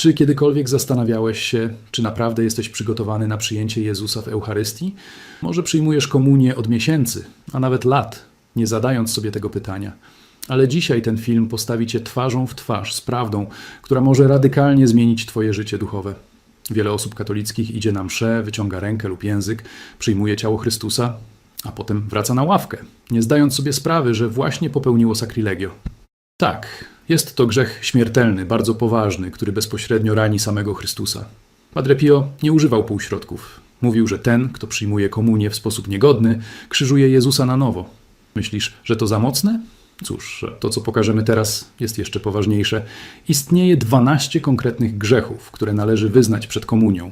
Czy kiedykolwiek zastanawiałeś się, czy naprawdę jesteś przygotowany na przyjęcie Jezusa w Eucharystii? Może przyjmujesz komunię od miesięcy, a nawet lat, nie zadając sobie tego pytania. Ale dzisiaj ten film postawi cię twarzą w twarz z prawdą, która może radykalnie zmienić twoje życie duchowe. Wiele osób katolickich idzie na mszę, wyciąga rękę lub język, przyjmuje ciało Chrystusa, a potem wraca na ławkę, nie zdając sobie sprawy, że właśnie popełniło sacrilegio. Tak, jest to grzech śmiertelny, bardzo poważny, który bezpośrednio rani samego Chrystusa. Padre Pio nie używał półśrodków. Mówił, że ten, kto przyjmuje komunię w sposób niegodny, krzyżuje Jezusa na nowo. Myślisz, że to za mocne? Cóż, to co pokażemy teraz jest jeszcze poważniejsze. Istnieje 12 konkretnych grzechów, które należy wyznać przed komunią.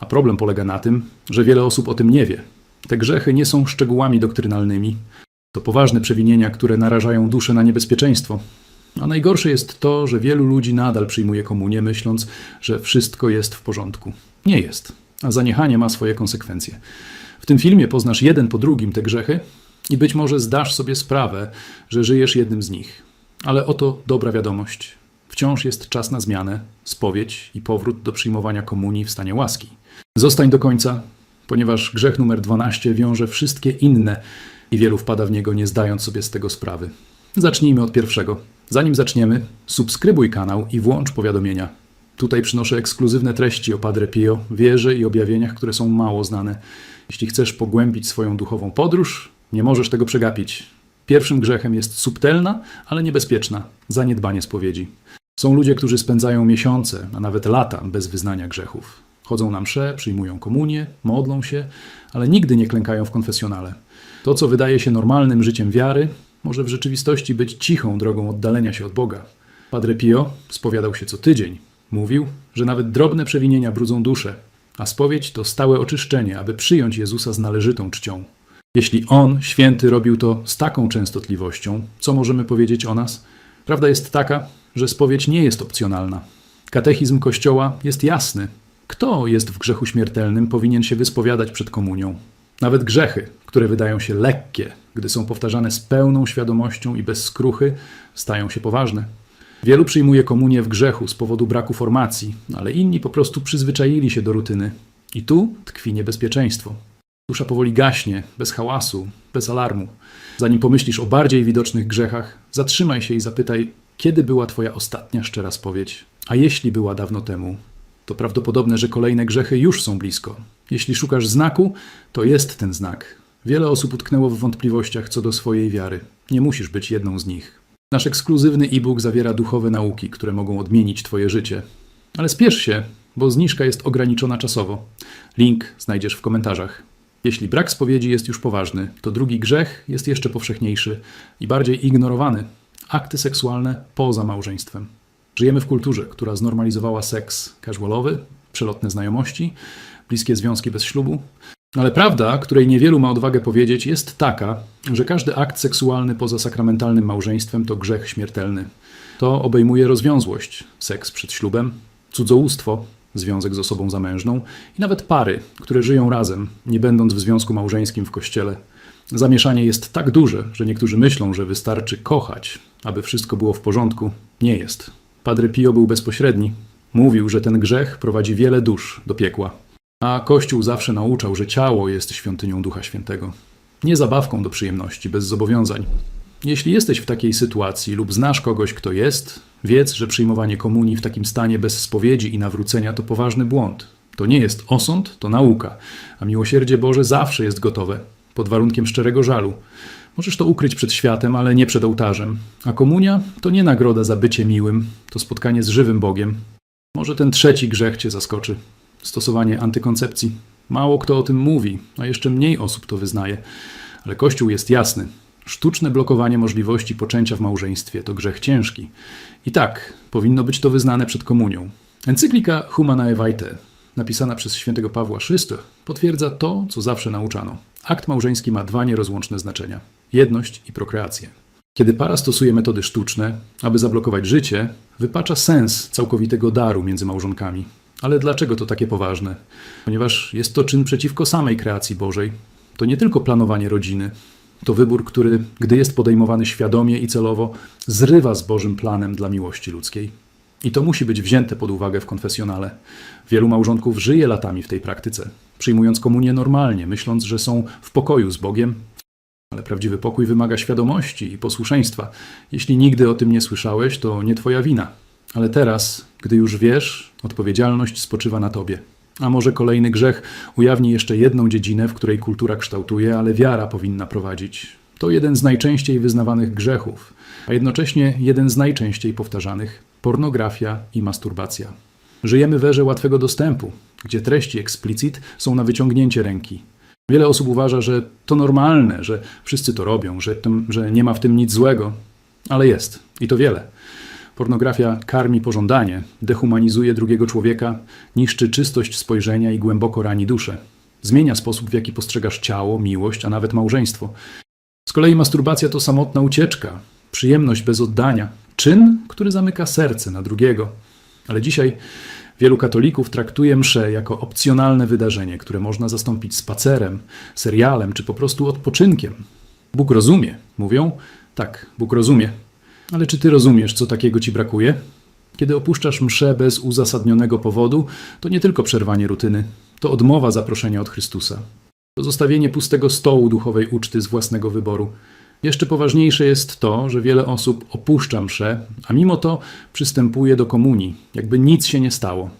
A problem polega na tym, że wiele osób o tym nie wie. Te grzechy nie są szczegółami doktrynalnymi. To poważne przewinienia, które narażają duszę na niebezpieczeństwo. A najgorsze jest to, że wielu ludzi nadal przyjmuje komunię, myśląc, że wszystko jest w porządku. Nie jest, a zaniechanie ma swoje konsekwencje. W tym filmie poznasz jeden po drugim te grzechy i być może zdasz sobie sprawę, że żyjesz jednym z nich. Ale oto dobra wiadomość. Wciąż jest czas na zmianę, spowiedź i powrót do przyjmowania komunii w stanie łaski. Zostań do końca, ponieważ grzech numer 12 wiąże wszystkie inne i wielu wpada w niego, nie zdając sobie z tego sprawy. Zacznijmy od pierwszego. Zanim zaczniemy, subskrybuj kanał i włącz powiadomienia. Tutaj przynoszę ekskluzywne treści o Padre Pio, wierze i objawieniach, które są mało znane. Jeśli chcesz pogłębić swoją duchową podróż, nie możesz tego przegapić. Pierwszym grzechem jest subtelna, ale niebezpieczna zaniedbanie spowiedzi. Są ludzie, którzy spędzają miesiące, a nawet lata bez wyznania grzechów. Chodzą na msze, przyjmują komunię, modlą się, ale nigdy nie klękają w konfesjonale. To, co wydaje się normalnym życiem wiary, może w rzeczywistości być cichą drogą oddalenia się od Boga. Padre Pio spowiadał się co tydzień. Mówił, że nawet drobne przewinienia brudzą duszę, a spowiedź to stałe oczyszczenie, aby przyjąć Jezusa z należytą czcią. Jeśli On, święty, robił to z taką częstotliwością, co możemy powiedzieć o nas? Prawda jest taka, że spowiedź nie jest opcjonalna. Katechizm Kościoła jest jasny. Kto jest w grzechu śmiertelnym, powinien się wyspowiadać przed komunią. Nawet grzechy, które wydają się lekkie, gdy są powtarzane z pełną świadomością i bez skruchy, stają się poważne. Wielu przyjmuje komunię w grzechu z powodu braku formacji, ale inni po prostu przyzwyczaili się do rutyny. I tu tkwi niebezpieczeństwo. Dusza powoli gaśnie, bez hałasu, bez alarmu. Zanim pomyślisz o bardziej widocznych grzechach, zatrzymaj się i zapytaj, kiedy była Twoja ostatnia szczera spowiedź? A jeśli była dawno temu, to prawdopodobne, że kolejne grzechy już są blisko. Jeśli szukasz znaku, to jest ten znak. Wiele osób utknęło w wątpliwościach co do swojej wiary. Nie musisz być jedną z nich. Nasz ekskluzywny e-book zawiera duchowe nauki, które mogą odmienić Twoje życie. Ale spiesz się, bo zniżka jest ograniczona czasowo. Link znajdziesz w komentarzach. Jeśli brak spowiedzi jest już poważny, to drugi grzech jest jeszcze powszechniejszy i bardziej ignorowany akty seksualne poza małżeństwem. Żyjemy w kulturze, która znormalizowała seks casualowy, przelotne znajomości, bliskie związki bez ślubu. Ale prawda, której niewielu ma odwagę powiedzieć, jest taka, że każdy akt seksualny poza sakramentalnym małżeństwem to grzech śmiertelny. To obejmuje rozwiązłość, seks przed ślubem, cudzołóstwo, związek z osobą zamężną i nawet pary, które żyją razem, nie będąc w związku małżeńskim w kościele. Zamieszanie jest tak duże, że niektórzy myślą, że wystarczy kochać, aby wszystko było w porządku. Nie jest. Padre Pio był bezpośredni. Mówił, że ten grzech prowadzi wiele dusz do piekła. A Kościół zawsze nauczał, że ciało jest świątynią Ducha Świętego. Nie zabawką do przyjemności, bez zobowiązań. Jeśli jesteś w takiej sytuacji lub znasz kogoś, kto jest, wiedz, że przyjmowanie komunii w takim stanie bez spowiedzi i nawrócenia to poważny błąd. To nie jest osąd, to nauka, a miłosierdzie Boże zawsze jest gotowe, pod warunkiem szczerego żalu. Możesz to ukryć przed światem, ale nie przed ołtarzem. A komunia to nie nagroda za bycie miłym, to spotkanie z żywym Bogiem. Może ten trzeci grzech cię zaskoczy stosowanie antykoncepcji. Mało kto o tym mówi, a jeszcze mniej osób to wyznaje. Ale Kościół jest jasny. Sztuczne blokowanie możliwości poczęcia w małżeństwie to grzech ciężki. I tak, powinno być to wyznane przed komunią. Encyklika Humanae Vitae, napisana przez świętego Pawła VI, potwierdza to, co zawsze nauczano. Akt małżeński ma dwa nierozłączne znaczenia: jedność i prokreację. Kiedy para stosuje metody sztuczne, aby zablokować życie, wypacza sens całkowitego daru między małżonkami. Ale dlaczego to takie poważne? Ponieważ jest to czyn przeciwko samej kreacji Bożej. To nie tylko planowanie rodziny, to wybór, który, gdy jest podejmowany świadomie i celowo, zrywa z Bożym planem dla miłości ludzkiej. I to musi być wzięte pod uwagę w konfesjonale. Wielu małżonków żyje latami w tej praktyce, przyjmując komunię normalnie, myśląc, że są w pokoju z Bogiem. Ale prawdziwy pokój wymaga świadomości i posłuszeństwa. Jeśli nigdy o tym nie słyszałeś, to nie twoja wina. Ale teraz, gdy już wiesz, odpowiedzialność spoczywa na tobie. A może kolejny grzech ujawni jeszcze jedną dziedzinę, w której kultura kształtuje, ale wiara powinna prowadzić. To jeden z najczęściej wyznawanych grzechów, a jednocześnie jeden z najczęściej powtarzanych pornografia i masturbacja. Żyjemy w erze łatwego dostępu, gdzie treści eksplicit są na wyciągnięcie ręki. Wiele osób uważa, że to normalne, że wszyscy to robią, że, tym, że nie ma w tym nic złego, ale jest i to wiele. Pornografia karmi pożądanie, dehumanizuje drugiego człowieka, niszczy czystość spojrzenia i głęboko rani duszę. Zmienia sposób, w jaki postrzegasz ciało, miłość, a nawet małżeństwo. Z kolei masturbacja to samotna ucieczka, przyjemność bez oddania, czyn, który zamyka serce na drugiego. Ale dzisiaj wielu katolików traktuje mszę jako opcjonalne wydarzenie, które można zastąpić spacerem, serialem czy po prostu odpoczynkiem. Bóg rozumie, mówią. Tak, Bóg rozumie. Ale czy ty rozumiesz, co takiego ci brakuje? Kiedy opuszczasz mszę bez uzasadnionego powodu, to nie tylko przerwanie rutyny, to odmowa zaproszenia od Chrystusa. To zostawienie pustego stołu duchowej uczty z własnego wyboru. Jeszcze poważniejsze jest to, że wiele osób opuszcza mszę, a mimo to przystępuje do komunii, jakby nic się nie stało.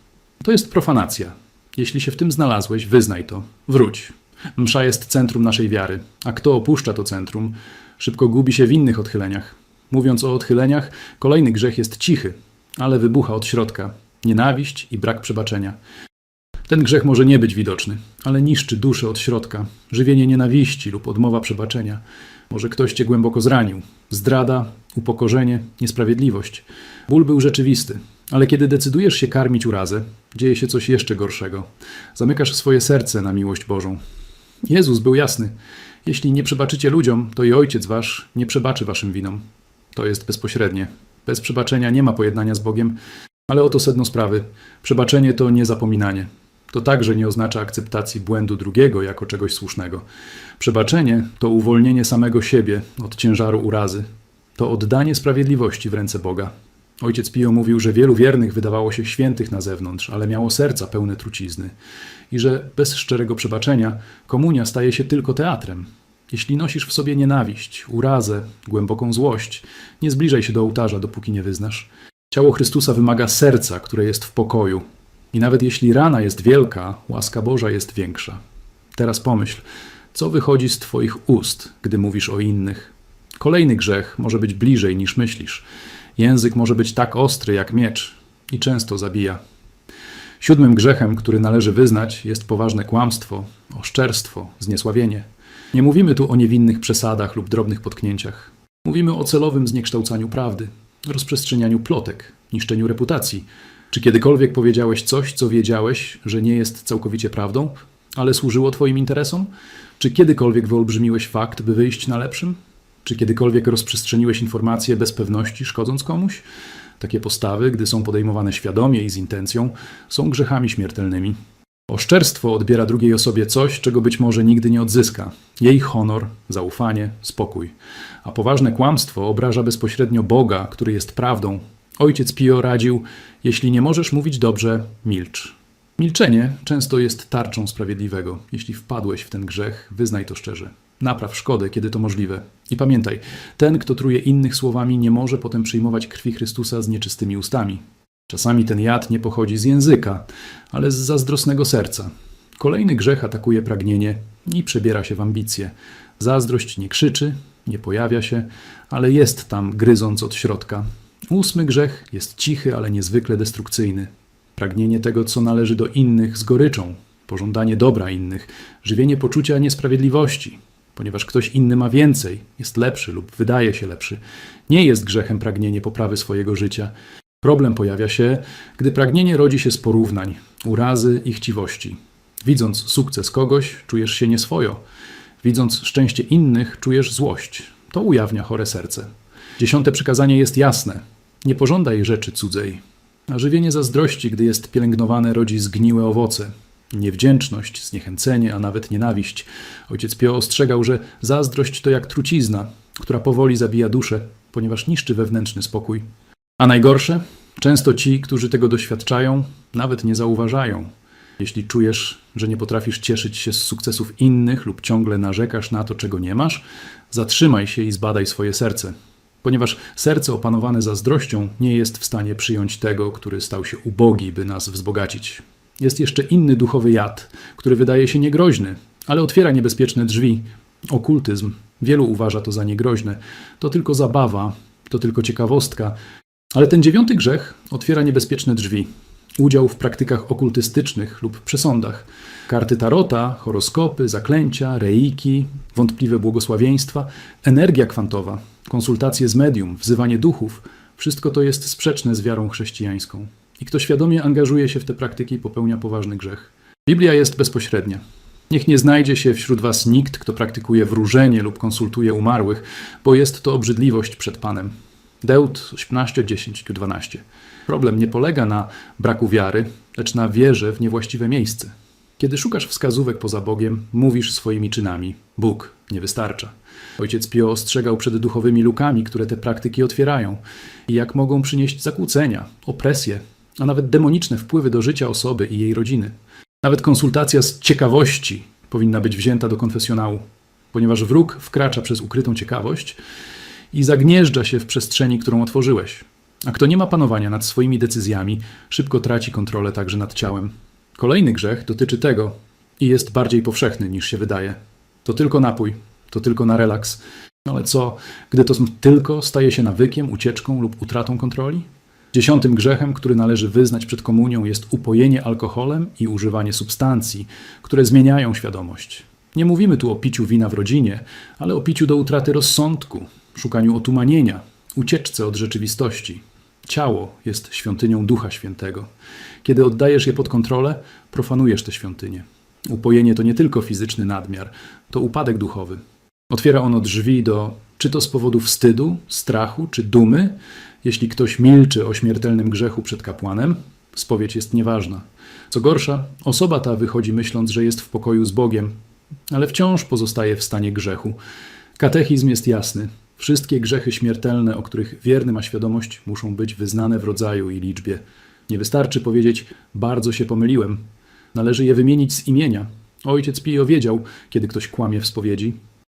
To jest profanacja. Jeśli się w tym znalazłeś, wyznaj to. Wróć. Msza jest centrum naszej wiary, a kto opuszcza to centrum, szybko gubi się w innych odchyleniach. Mówiąc o odchyleniach, kolejny grzech jest cichy, ale wybucha od środka nienawiść i brak przebaczenia. Ten grzech może nie być widoczny, ale niszczy duszę od środka. Żywienie nienawiści lub odmowa przebaczenia. Może ktoś cię głęboko zranił. Zdrada, upokorzenie, niesprawiedliwość. Ból był rzeczywisty, ale kiedy decydujesz się karmić urazę, dzieje się coś jeszcze gorszego. Zamykasz swoje serce na miłość Bożą. Jezus był jasny. Jeśli nie przebaczycie ludziom, to i Ojciec Wasz nie przebaczy Waszym winom. To jest bezpośrednie. Bez przebaczenia nie ma pojednania z Bogiem, ale oto sedno sprawy. Przebaczenie to nie zapominanie. To także nie oznacza akceptacji błędu drugiego jako czegoś słusznego. Przebaczenie to uwolnienie samego siebie od ciężaru urazy. To oddanie sprawiedliwości w ręce Boga. Ojciec Pio mówił, że wielu wiernych wydawało się świętych na zewnątrz, ale miało serca pełne trucizny. I że bez szczerego przebaczenia komunia staje się tylko teatrem. Jeśli nosisz w sobie nienawiść, urazę, głęboką złość, nie zbliżaj się do ołtarza, dopóki nie wyznasz. Ciało Chrystusa wymaga serca, które jest w pokoju. I nawet jeśli rana jest wielka, łaska Boża jest większa. Teraz pomyśl, co wychodzi z Twoich ust, gdy mówisz o innych. Kolejny grzech może być bliżej niż myślisz. Język może być tak ostry jak miecz i często zabija. Siódmym grzechem, który należy wyznać, jest poważne kłamstwo, oszczerstwo, zniesławienie. Nie mówimy tu o niewinnych przesadach lub drobnych potknięciach. Mówimy o celowym zniekształcaniu prawdy, rozprzestrzenianiu plotek, niszczeniu reputacji. Czy kiedykolwiek powiedziałeś coś, co wiedziałeś, że nie jest całkowicie prawdą, ale służyło Twoim interesom? Czy kiedykolwiek wyolbrzymiłeś fakt, by wyjść na lepszym? Czy kiedykolwiek rozprzestrzeniłeś informacje bez pewności, szkodząc komuś? Takie postawy, gdy są podejmowane świadomie i z intencją, są grzechami śmiertelnymi. Oszczerstwo odbiera drugiej osobie coś, czego być może nigdy nie odzyska jej honor, zaufanie, spokój. A poważne kłamstwo obraża bezpośrednio Boga, który jest prawdą. Ojciec Pio radził: Jeśli nie możesz mówić dobrze, milcz. Milczenie często jest tarczą sprawiedliwego. Jeśli wpadłeś w ten grzech, wyznaj to szczerze. Napraw szkodę, kiedy to możliwe. I pamiętaj, ten, kto truje innych słowami, nie może potem przyjmować krwi Chrystusa z nieczystymi ustami. Czasami ten jad nie pochodzi z języka, ale z zazdrosnego serca. Kolejny grzech atakuje pragnienie i przebiera się w ambicje. Zazdrość nie krzyczy, nie pojawia się, ale jest tam, gryząc od środka. Ósmy grzech jest cichy, ale niezwykle destrukcyjny. Pragnienie tego, co należy do innych z goryczą, pożądanie dobra innych, żywienie poczucia niesprawiedliwości, ponieważ ktoś inny ma więcej, jest lepszy lub wydaje się lepszy. Nie jest grzechem pragnienie poprawy swojego życia. Problem pojawia się, gdy pragnienie rodzi się z porównań, urazy i chciwości. Widząc sukces kogoś, czujesz się nieswojo. Widząc szczęście innych, czujesz złość. To ujawnia chore serce. Dziesiąte przykazanie jest jasne. Nie pożądaj rzeczy cudzej. A żywienie zazdrości, gdy jest pielęgnowane, rodzi zgniłe owoce. Niewdzięczność, zniechęcenie, a nawet nienawiść. Ojciec Pio ostrzegał, że zazdrość to jak trucizna, która powoli zabija duszę, ponieważ niszczy wewnętrzny spokój. A najgorsze? Często ci, którzy tego doświadczają, nawet nie zauważają. Jeśli czujesz, że nie potrafisz cieszyć się z sukcesów innych lub ciągle narzekasz na to, czego nie masz, zatrzymaj się i zbadaj swoje serce. Ponieważ serce opanowane zazdrością nie jest w stanie przyjąć tego, który stał się ubogi, by nas wzbogacić. Jest jeszcze inny duchowy jad, który wydaje się niegroźny, ale otwiera niebezpieczne drzwi. Okultyzm. Wielu uważa to za niegroźne. To tylko zabawa, to tylko ciekawostka. Ale ten dziewiąty grzech otwiera niebezpieczne drzwi. Udział w praktykach okultystycznych lub przesądach. Karty tarota, horoskopy, zaklęcia, reiki, wątpliwe błogosławieństwa, energia kwantowa, konsultacje z medium, wzywanie duchów wszystko to jest sprzeczne z wiarą chrześcijańską. I kto świadomie angażuje się w te praktyki, popełnia poważny grzech. Biblia jest bezpośrednia. Niech nie znajdzie się wśród Was nikt, kto praktykuje wróżenie lub konsultuje umarłych, bo jest to obrzydliwość przed Panem. Deut 18, 10, 12. Problem nie polega na braku wiary, lecz na wierze w niewłaściwe miejsce. Kiedy szukasz wskazówek poza Bogiem, mówisz swoimi czynami. Bóg nie wystarcza. Ojciec Pio ostrzegał przed duchowymi lukami, które te praktyki otwierają i jak mogą przynieść zakłócenia, opresję, a nawet demoniczne wpływy do życia osoby i jej rodziny. Nawet konsultacja z ciekawości powinna być wzięta do konfesjonału, ponieważ wróg wkracza przez ukrytą ciekawość i zagnieżdża się w przestrzeni, którą otworzyłeś. A kto nie ma panowania nad swoimi decyzjami, szybko traci kontrolę także nad ciałem. Kolejny grzech dotyczy tego i jest bardziej powszechny niż się wydaje. To tylko napój, to tylko na relaks. Ale co, gdy to tylko staje się nawykiem, ucieczką lub utratą kontroli? Dziesiątym grzechem, który należy wyznać przed komunią, jest upojenie alkoholem i używanie substancji, które zmieniają świadomość. Nie mówimy tu o piciu wina w rodzinie, ale o piciu do utraty rozsądku, szukaniu otumanienia, ucieczce od rzeczywistości. Ciało jest świątynią Ducha Świętego. Kiedy oddajesz je pod kontrolę, profanujesz tę świątynię. Upojenie to nie tylko fizyczny nadmiar, to upadek duchowy. Otwiera ono drzwi do, czy to z powodu wstydu, strachu, czy dumy. Jeśli ktoś milczy o śmiertelnym grzechu przed kapłanem, spowiedź jest nieważna. Co gorsza, osoba ta wychodzi myśląc, że jest w pokoju z Bogiem, ale wciąż pozostaje w stanie grzechu. Katechizm jest jasny. Wszystkie grzechy śmiertelne, o których wierny ma świadomość, muszą być wyznane w rodzaju i liczbie. Nie wystarczy powiedzieć: Bardzo się pomyliłem. Należy je wymienić z imienia. Ojciec Pio wiedział, kiedy ktoś kłamie w spowiedzi.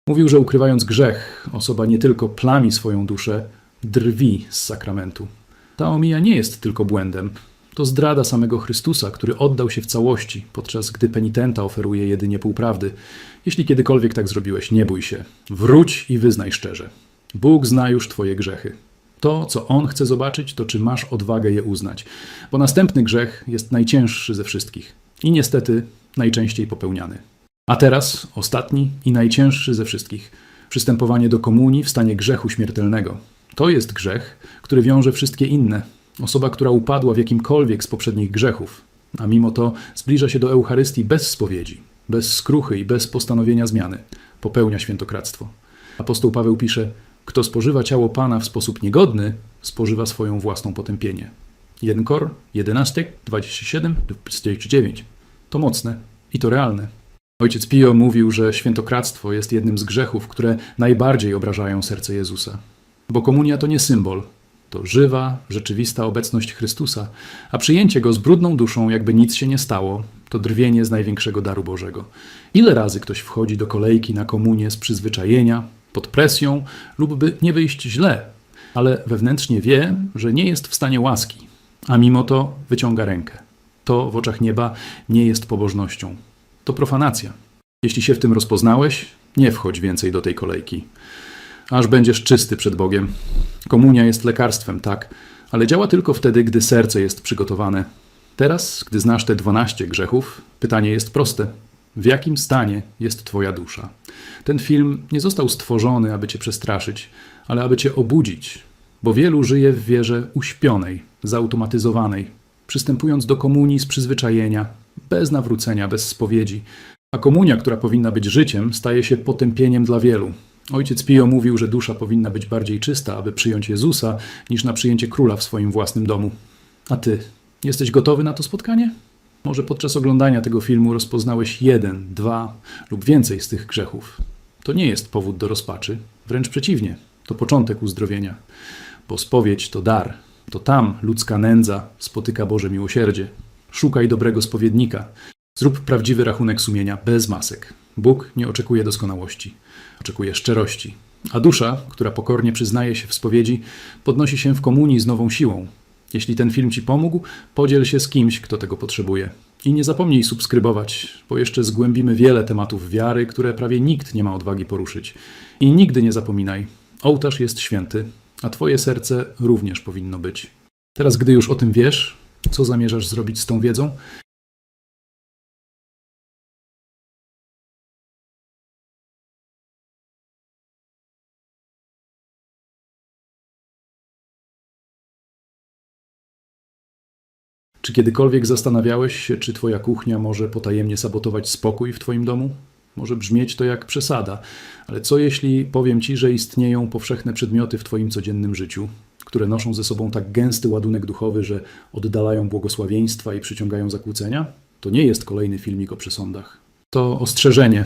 Mówił, że ukrywając grzech, osoba nie tylko plami swoją duszę, drwi z sakramentu. Ta omija nie jest tylko błędem. To zdrada samego Chrystusa, który oddał się w całości, podczas gdy penitenta oferuje jedynie półprawdy. Jeśli kiedykolwiek tak zrobiłeś, nie bój się. Wróć i wyznaj szczerze. Bóg zna już Twoje grzechy. To, co On chce zobaczyć, to czy masz odwagę je uznać, bo następny grzech jest najcięższy ze wszystkich i niestety najczęściej popełniany. A teraz ostatni i najcięższy ze wszystkich przystępowanie do komunii w stanie grzechu śmiertelnego. To jest grzech, który wiąże wszystkie inne. Osoba, która upadła w jakimkolwiek z poprzednich grzechów, a mimo to zbliża się do Eucharystii bez spowiedzi, bez skruchy i bez postanowienia zmiany, popełnia świętokradztwo. Apostoł Paweł pisze: Kto spożywa ciało Pana w sposób niegodny, spożywa swoją własną potępienie. 1 Kor 11, 27 29. To mocne i to realne. Ojciec Pio mówił, że świętokradztwo jest jednym z grzechów, które najbardziej obrażają serce Jezusa. Bo komunia to nie symbol, to żywa, rzeczywista obecność Chrystusa, a przyjęcie go z brudną duszą, jakby nic się nie stało, to drwienie z największego daru Bożego. Ile razy ktoś wchodzi do kolejki na komunię z przyzwyczajenia, pod presją, lub by nie wyjść źle, ale wewnętrznie wie, że nie jest w stanie łaski, a mimo to wyciąga rękę. To w oczach nieba nie jest pobożnością. To profanacja. Jeśli się w tym rozpoznałeś, nie wchodź więcej do tej kolejki. Aż będziesz czysty przed Bogiem. Komunia jest lekarstwem, tak, ale działa tylko wtedy, gdy serce jest przygotowane. Teraz, gdy znasz te 12 grzechów, pytanie jest proste. W jakim stanie jest Twoja dusza? Ten film nie został stworzony, aby Cię przestraszyć, ale aby Cię obudzić, bo wielu żyje w wierze uśpionej, zautomatyzowanej, przystępując do komunii z przyzwyczajenia, bez nawrócenia, bez spowiedzi. A komunia, która powinna być życiem, staje się potępieniem dla wielu. Ojciec Pio mówił, że dusza powinna być bardziej czysta, aby przyjąć Jezusa, niż na przyjęcie króla w swoim własnym domu. A ty, jesteś gotowy na to spotkanie? Może podczas oglądania tego filmu rozpoznałeś jeden, dwa lub więcej z tych grzechów. To nie jest powód do rozpaczy, wręcz przeciwnie, to początek uzdrowienia, bo spowiedź to dar, To tam ludzka nędza spotyka Boże miłosierdzie. Szukaj dobrego spowiednika. Zrób prawdziwy rachunek sumienia bez masek. Bóg nie oczekuje doskonałości, oczekuje szczerości. A dusza, która pokornie przyznaje się w spowiedzi, podnosi się w komunii z nową siłą. Jeśli ten film Ci pomógł, podziel się z kimś, kto tego potrzebuje. I nie zapomnij subskrybować, bo jeszcze zgłębimy wiele tematów wiary, które prawie nikt nie ma odwagi poruszyć. I nigdy nie zapominaj, ołtarz jest święty, a Twoje serce również powinno być. Teraz, gdy już o tym wiesz, co zamierzasz zrobić z tą wiedzą? Czy kiedykolwiek zastanawiałeś się, czy Twoja kuchnia może potajemnie sabotować spokój w Twoim domu? Może brzmieć to jak przesada, ale co jeśli powiem Ci, że istnieją powszechne przedmioty w Twoim codziennym życiu, które noszą ze sobą tak gęsty ładunek duchowy, że oddalają błogosławieństwa i przyciągają zakłócenia? To nie jest kolejny filmik o przesądach. To ostrzeżenie,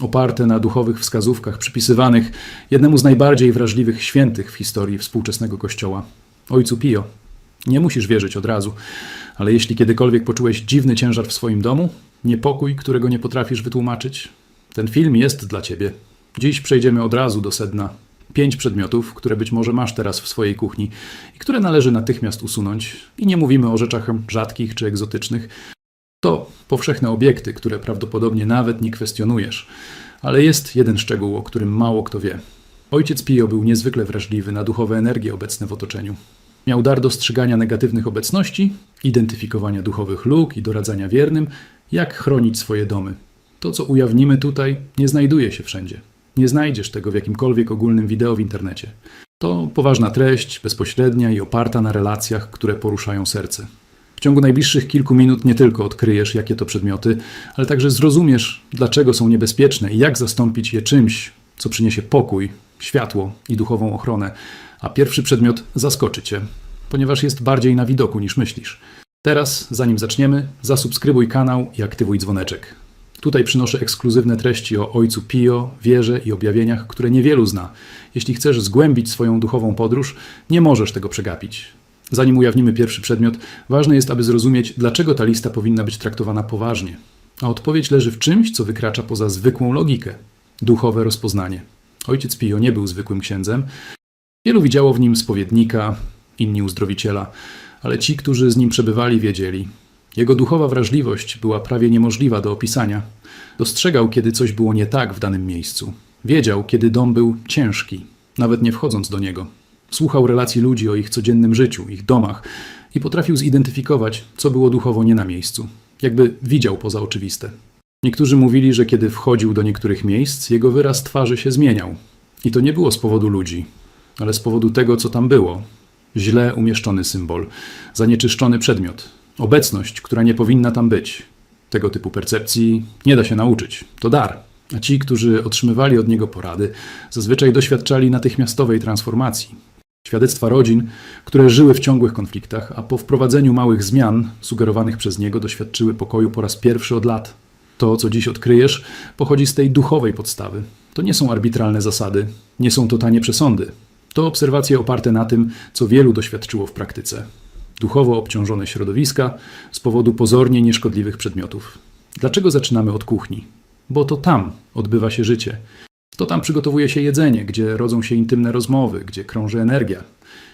oparte na duchowych wskazówkach przypisywanych jednemu z najbardziej wrażliwych świętych w historii współczesnego Kościoła, Ojcu Pio. Nie musisz wierzyć od razu, ale jeśli kiedykolwiek poczułeś dziwny ciężar w swoim domu, niepokój, którego nie potrafisz wytłumaczyć, ten film jest dla ciebie. Dziś przejdziemy od razu do sedna. Pięć przedmiotów, które być może masz teraz w swojej kuchni i które należy natychmiast usunąć. I nie mówimy o rzeczach rzadkich czy egzotycznych. To powszechne obiekty, które prawdopodobnie nawet nie kwestionujesz. Ale jest jeden szczegół, o którym mało kto wie. Ojciec Pio był niezwykle wrażliwy na duchowe energie obecne w otoczeniu. Miał dar dostrzegania negatywnych obecności, identyfikowania duchowych luk i doradzania wiernym, jak chronić swoje domy. To, co ujawnimy tutaj, nie znajduje się wszędzie. Nie znajdziesz tego w jakimkolwiek ogólnym wideo w internecie. To poważna treść, bezpośrednia i oparta na relacjach, które poruszają serce. W ciągu najbliższych kilku minut nie tylko odkryjesz, jakie to przedmioty, ale także zrozumiesz, dlaczego są niebezpieczne i jak zastąpić je czymś, co przyniesie pokój, światło i duchową ochronę. A pierwszy przedmiot zaskoczy Cię, ponieważ jest bardziej na widoku niż myślisz. Teraz, zanim zaczniemy, zasubskrybuj kanał i aktywuj dzwoneczek. Tutaj przynoszę ekskluzywne treści o Ojcu Pio, wierze i objawieniach, które niewielu zna. Jeśli chcesz zgłębić swoją duchową podróż, nie możesz tego przegapić. Zanim ujawnimy pierwszy przedmiot, ważne jest, aby zrozumieć, dlaczego ta lista powinna być traktowana poważnie. A odpowiedź leży w czymś, co wykracza poza zwykłą logikę duchowe rozpoznanie. Ojciec Pio nie był zwykłym księdzem. Wielu widziało w nim spowiednika, inni uzdrowiciela, ale ci, którzy z nim przebywali, wiedzieli. Jego duchowa wrażliwość była prawie niemożliwa do opisania. Dostrzegał, kiedy coś było nie tak w danym miejscu. Wiedział, kiedy dom był ciężki, nawet nie wchodząc do niego. Słuchał relacji ludzi o ich codziennym życiu, ich domach i potrafił zidentyfikować, co było duchowo nie na miejscu. Jakby widział poza oczywiste. Niektórzy mówili, że kiedy wchodził do niektórych miejsc, jego wyraz twarzy się zmieniał. I to nie było z powodu ludzi, ale z powodu tego, co tam było. Źle umieszczony symbol, zanieczyszczony przedmiot, obecność, która nie powinna tam być. Tego typu percepcji nie da się nauczyć. To dar. A ci, którzy otrzymywali od niego porady, zazwyczaj doświadczali natychmiastowej transformacji. Świadectwa rodzin, które żyły w ciągłych konfliktach, a po wprowadzeniu małych zmian sugerowanych przez niego doświadczyły pokoju po raz pierwszy od lat. To, co dziś odkryjesz, pochodzi z tej duchowej podstawy. To nie są arbitralne zasady, nie są to tanie przesądy. To obserwacje oparte na tym, co wielu doświadczyło w praktyce. Duchowo obciążone środowiska z powodu pozornie nieszkodliwych przedmiotów. Dlaczego zaczynamy od kuchni? Bo to tam odbywa się życie. To tam przygotowuje się jedzenie, gdzie rodzą się intymne rozmowy, gdzie krąży energia.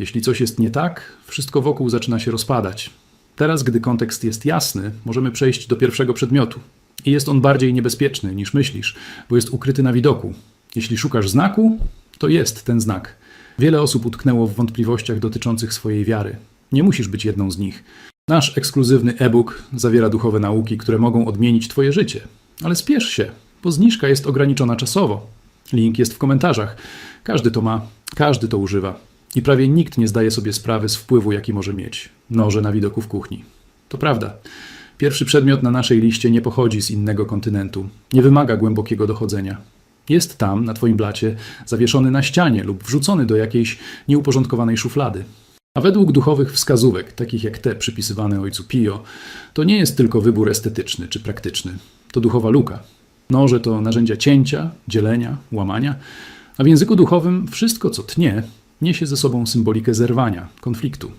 Jeśli coś jest nie tak, wszystko wokół zaczyna się rozpadać. Teraz, gdy kontekst jest jasny, możemy przejść do pierwszego przedmiotu. I jest on bardziej niebezpieczny niż myślisz, bo jest ukryty na widoku. Jeśli szukasz znaku, to jest ten znak. Wiele osób utknęło w wątpliwościach dotyczących swojej wiary. Nie musisz być jedną z nich. Nasz ekskluzywny e-book zawiera duchowe nauki, które mogą odmienić Twoje życie. Ale spiesz się, bo zniżka jest ograniczona czasowo. Link jest w komentarzach. Każdy to ma, każdy to używa. I prawie nikt nie zdaje sobie sprawy z wpływu, jaki może mieć noże na widoku w kuchni. To prawda. Pierwszy przedmiot na naszej liście nie pochodzi z innego kontynentu, nie wymaga głębokiego dochodzenia. Jest tam, na Twoim blacie, zawieszony na ścianie lub wrzucony do jakiejś nieuporządkowanej szuflady. A według duchowych wskazówek, takich jak te przypisywane ojcu Pio, to nie jest tylko wybór estetyczny czy praktyczny. To duchowa luka. Noże to narzędzia cięcia, dzielenia, łamania, a w języku duchowym wszystko, co tnie, niesie ze sobą symbolikę zerwania, konfliktu.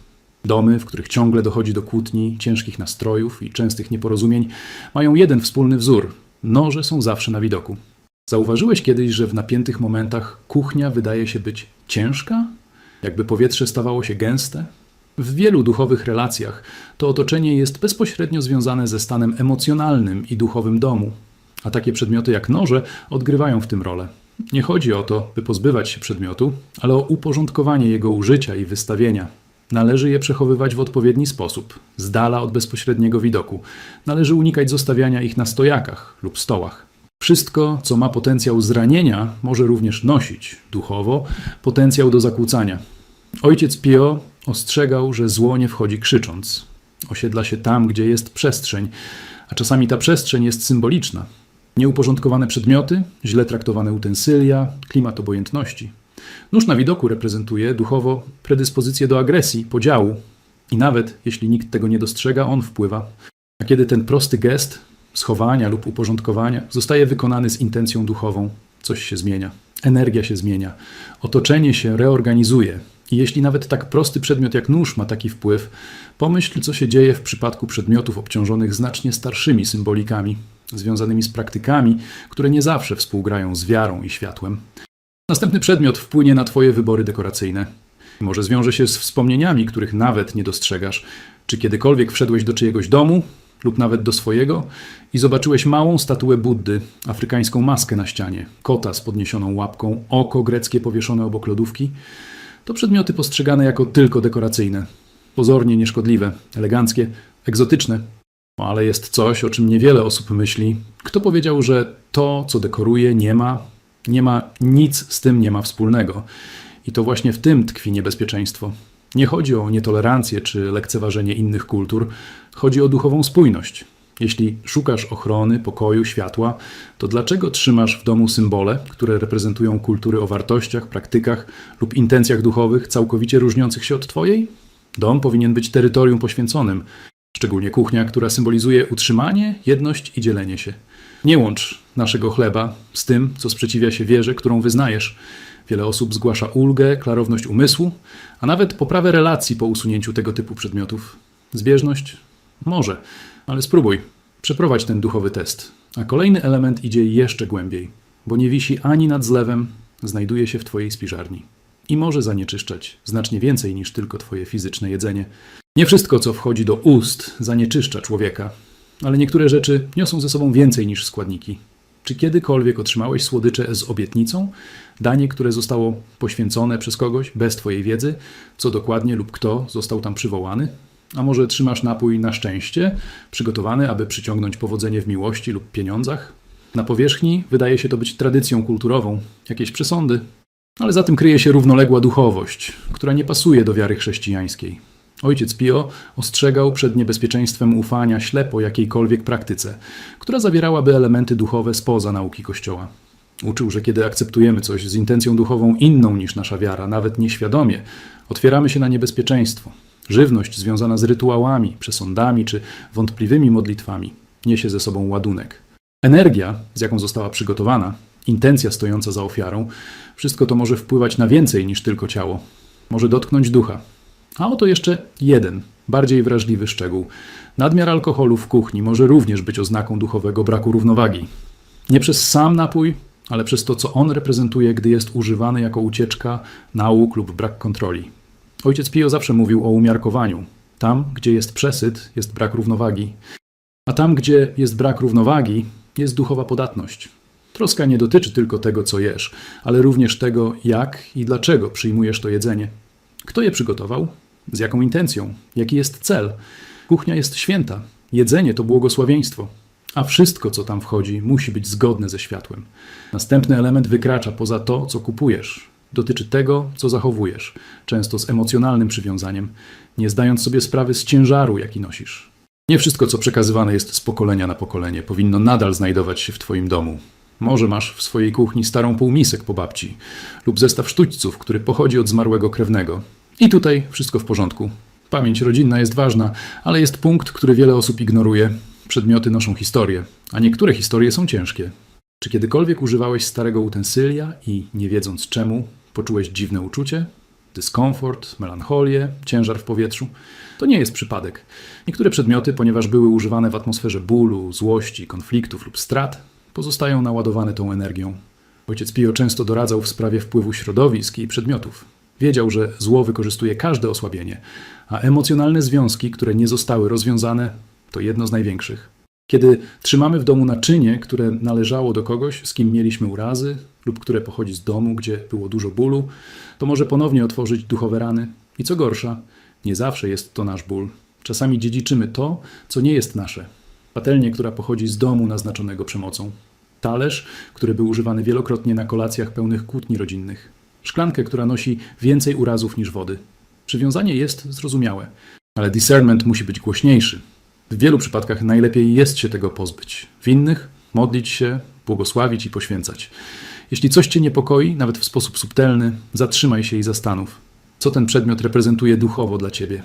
Domy, w których ciągle dochodzi do kłótni, ciężkich nastrojów i częstych nieporozumień, mają jeden wspólny wzór noże są zawsze na widoku. Zauważyłeś kiedyś, że w napiętych momentach kuchnia wydaje się być ciężka? Jakby powietrze stawało się gęste? W wielu duchowych relacjach to otoczenie jest bezpośrednio związane ze stanem emocjonalnym i duchowym domu, a takie przedmioty jak noże odgrywają w tym rolę. Nie chodzi o to, by pozbywać się przedmiotu, ale o uporządkowanie jego użycia i wystawienia. Należy je przechowywać w odpowiedni sposób, z dala od bezpośredniego widoku. Należy unikać zostawiania ich na stojakach lub stołach. Wszystko, co ma potencjał zranienia, może również nosić duchowo potencjał do zakłócania. Ojciec Pio ostrzegał, że zło nie wchodzi krzycząc. Osiedla się tam, gdzie jest przestrzeń, a czasami ta przestrzeń jest symboliczna. Nieuporządkowane przedmioty, źle traktowane utensylia, klimat obojętności. Nóż na widoku reprezentuje duchowo predyspozycję do agresji, podziału i nawet jeśli nikt tego nie dostrzega, on wpływa. A kiedy ten prosty gest schowania lub uporządkowania zostaje wykonany z intencją duchową, coś się zmienia. Energia się zmienia, otoczenie się reorganizuje. I jeśli nawet tak prosty przedmiot jak nóż ma taki wpływ, pomyśl, co się dzieje w przypadku przedmiotów obciążonych znacznie starszymi symbolikami, związanymi z praktykami, które nie zawsze współgrają z wiarą i światłem. Następny przedmiot wpłynie na Twoje wybory dekoracyjne. Może zwiąże się z wspomnieniami, których nawet nie dostrzegasz. Czy kiedykolwiek wszedłeś do czyjegoś domu, lub nawet do swojego, i zobaczyłeś małą statuę Buddy, afrykańską maskę na ścianie, kota z podniesioną łapką, oko greckie powieszone obok lodówki, to przedmioty postrzegane jako tylko dekoracyjne. Pozornie nieszkodliwe, eleganckie, egzotyczne. No, ale jest coś, o czym niewiele osób myśli. Kto powiedział, że to, co dekoruje, nie ma, nie ma nic z tym nie ma wspólnego. I to właśnie w tym tkwi niebezpieczeństwo. Nie chodzi o nietolerancję czy lekceważenie innych kultur, chodzi o duchową spójność. Jeśli szukasz ochrony, pokoju, światła, to dlaczego trzymasz w domu symbole, które reprezentują kultury o wartościach, praktykach lub intencjach duchowych całkowicie różniących się od Twojej? Dom powinien być terytorium poświęconym, szczególnie kuchnia, która symbolizuje utrzymanie, jedność i dzielenie się. Nie łącz naszego chleba z tym, co sprzeciwia się wierze, którą wyznajesz. Wiele osób zgłasza ulgę, klarowność umysłu, a nawet poprawę relacji po usunięciu tego typu przedmiotów. Zbieżność? Może, ale spróbuj. Przeprowadź ten duchowy test. A kolejny element idzie jeszcze głębiej, bo nie wisi ani nad zlewem, znajduje się w Twojej spiżarni. I może zanieczyszczać znacznie więcej niż tylko Twoje fizyczne jedzenie. Nie wszystko, co wchodzi do ust, zanieczyszcza człowieka, ale niektóre rzeczy niosą ze sobą więcej niż składniki. Czy kiedykolwiek otrzymałeś słodycze z obietnicą? Danie, które zostało poświęcone przez kogoś bez Twojej wiedzy, co dokładnie lub kto został tam przywołany? A może trzymasz napój na szczęście, przygotowany, aby przyciągnąć powodzenie w miłości lub pieniądzach? Na powierzchni wydaje się to być tradycją kulturową, jakieś przesądy, ale za tym kryje się równoległa duchowość, która nie pasuje do wiary chrześcijańskiej. Ojciec Pio ostrzegał przed niebezpieczeństwem ufania ślepo jakiejkolwiek praktyce, która zawierałaby elementy duchowe spoza nauki Kościoła. Uczył, że kiedy akceptujemy coś z intencją duchową inną niż nasza wiara, nawet nieświadomie, otwieramy się na niebezpieczeństwo. Żywność związana z rytuałami, przesądami czy wątpliwymi modlitwami niesie ze sobą ładunek. Energia, z jaką została przygotowana, intencja stojąca za ofiarą, wszystko to może wpływać na więcej niż tylko ciało. Może dotknąć ducha, a oto jeszcze jeden, bardziej wrażliwy szczegół. Nadmiar alkoholu w kuchni może również być oznaką duchowego braku równowagi. Nie przez sam napój, ale przez to, co on reprezentuje, gdy jest używany jako ucieczka, nauk lub brak kontroli. Ojciec Pio zawsze mówił o umiarkowaniu. Tam, gdzie jest przesyt, jest brak równowagi. A tam, gdzie jest brak równowagi, jest duchowa podatność. Troska nie dotyczy tylko tego, co jesz, ale również tego, jak i dlaczego przyjmujesz to jedzenie. Kto je przygotował? Z jaką intencją? Jaki jest cel? Kuchnia jest święta, jedzenie to błogosławieństwo, a wszystko, co tam wchodzi, musi być zgodne ze światłem. Następny element wykracza poza to, co kupujesz. Dotyczy tego, co zachowujesz, często z emocjonalnym przywiązaniem, nie zdając sobie sprawy z ciężaru, jaki nosisz. Nie wszystko, co przekazywane jest z pokolenia na pokolenie, powinno nadal znajdować się w Twoim domu. Może masz w swojej kuchni starą półmisek po babci lub zestaw sztućców, który pochodzi od zmarłego krewnego. I tutaj wszystko w porządku. Pamięć rodzinna jest ważna, ale jest punkt, który wiele osób ignoruje. Przedmioty noszą historię, a niektóre historie są ciężkie. Czy kiedykolwiek używałeś starego utensylia i, nie wiedząc czemu, poczułeś dziwne uczucie? dyskomfort, melancholię, ciężar w powietrzu. To nie jest przypadek. Niektóre przedmioty, ponieważ były używane w atmosferze bólu, złości, konfliktów lub strat, pozostają naładowane tą energią. Ojciec Pio często doradzał w sprawie wpływu środowisk i przedmiotów. Wiedział, że zło wykorzystuje każde osłabienie, a emocjonalne związki, które nie zostały rozwiązane, to jedno z największych. Kiedy trzymamy w domu naczynie, które należało do kogoś, z kim mieliśmy urazy, lub które pochodzi z domu, gdzie było dużo bólu, to może ponownie otworzyć duchowe rany. I co gorsza, nie zawsze jest to nasz ból. Czasami dziedziczymy to, co nie jest nasze. Patelnię, która pochodzi z domu naznaczonego przemocą. Talerz, który był używany wielokrotnie na kolacjach pełnych kłótni rodzinnych. Szklankę, która nosi więcej urazów niż wody. Przywiązanie jest zrozumiałe, ale discernment musi być głośniejszy. W wielu przypadkach najlepiej jest się tego pozbyć. W innych modlić się, błogosławić i poświęcać. Jeśli coś cię niepokoi, nawet w sposób subtelny, zatrzymaj się i zastanów, co ten przedmiot reprezentuje duchowo dla ciebie.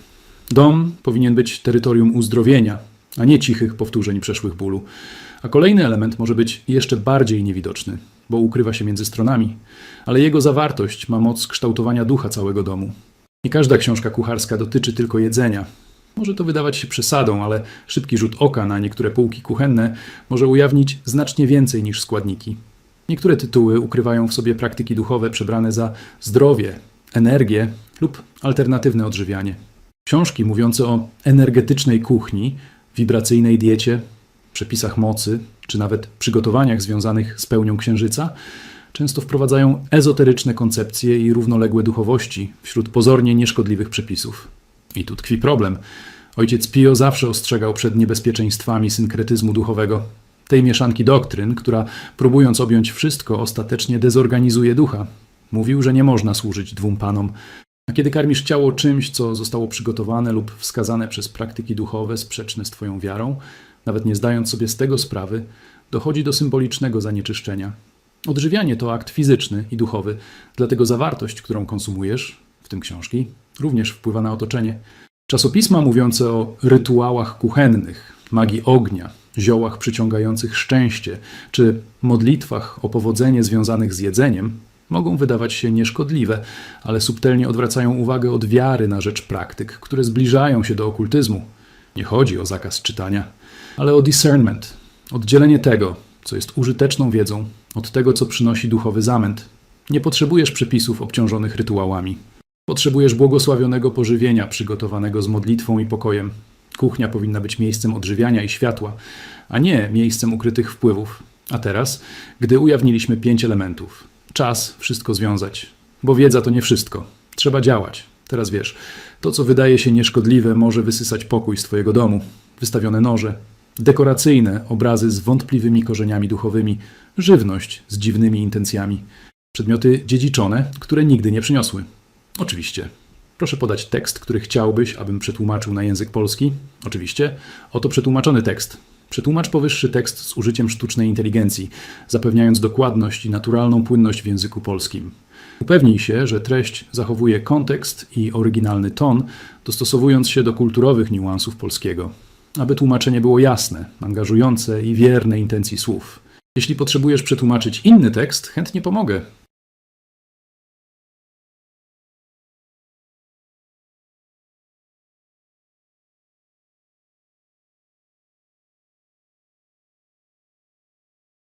Dom powinien być terytorium uzdrowienia, a nie cichych powtórzeń przeszłych bólu. A kolejny element może być jeszcze bardziej niewidoczny, bo ukrywa się między stronami, ale jego zawartość ma moc kształtowania ducha całego domu. Nie każda książka kucharska dotyczy tylko jedzenia. Może to wydawać się przesadą, ale szybki rzut oka na niektóre półki kuchenne może ujawnić znacznie więcej niż składniki. Niektóre tytuły ukrywają w sobie praktyki duchowe przebrane za zdrowie, energię lub alternatywne odżywianie. Książki mówiące o energetycznej kuchni, wibracyjnej diecie, przepisach mocy, czy nawet przygotowaniach związanych z pełnią księżyca, często wprowadzają ezoteryczne koncepcje i równoległe duchowości wśród pozornie nieszkodliwych przepisów. I tu tkwi problem. Ojciec Pio zawsze ostrzegał przed niebezpieczeństwami synkretyzmu duchowego, tej mieszanki doktryn, która próbując objąć wszystko, ostatecznie dezorganizuje ducha. Mówił, że nie można służyć dwóm panom. A kiedy karmisz ciało czymś, co zostało przygotowane lub wskazane przez praktyki duchowe sprzeczne z Twoją wiarą, nawet nie zdając sobie z tego sprawy, dochodzi do symbolicznego zanieczyszczenia. Odżywianie to akt fizyczny i duchowy, dlatego zawartość, którą konsumujesz, w tym książki, również wpływa na otoczenie. Czasopisma mówiące o rytuałach kuchennych, magii ognia, ziołach przyciągających szczęście, czy modlitwach o powodzenie związanych z jedzeniem, mogą wydawać się nieszkodliwe, ale subtelnie odwracają uwagę od wiary na rzecz praktyk, które zbliżają się do okultyzmu. Nie chodzi o zakaz czytania, ale o discernment, oddzielenie tego, co jest użyteczną wiedzą, od tego, co przynosi duchowy zamęt. Nie potrzebujesz przepisów obciążonych rytuałami. Potrzebujesz błogosławionego pożywienia przygotowanego z modlitwą i pokojem. Kuchnia powinna być miejscem odżywiania i światła, a nie miejscem ukrytych wpływów. A teraz, gdy ujawniliśmy pięć elementów, czas wszystko związać, bo wiedza to nie wszystko. Trzeba działać. Teraz wiesz, to co wydaje się nieszkodliwe może wysysać pokój z twojego domu. Wystawione noże, dekoracyjne obrazy z wątpliwymi korzeniami duchowymi, żywność z dziwnymi intencjami, przedmioty dziedziczone, które nigdy nie przyniosły. Oczywiście. Proszę podać tekst, który chciałbyś, abym przetłumaczył na język polski. Oczywiście. Oto przetłumaczony tekst. Przetłumacz powyższy tekst z użyciem sztucznej inteligencji, zapewniając dokładność i naturalną płynność w języku polskim. Upewnij się, że treść zachowuje kontekst i oryginalny ton, dostosowując się do kulturowych niuansów polskiego, aby tłumaczenie było jasne, angażujące i wierne intencji słów. Jeśli potrzebujesz przetłumaczyć inny tekst, chętnie pomogę.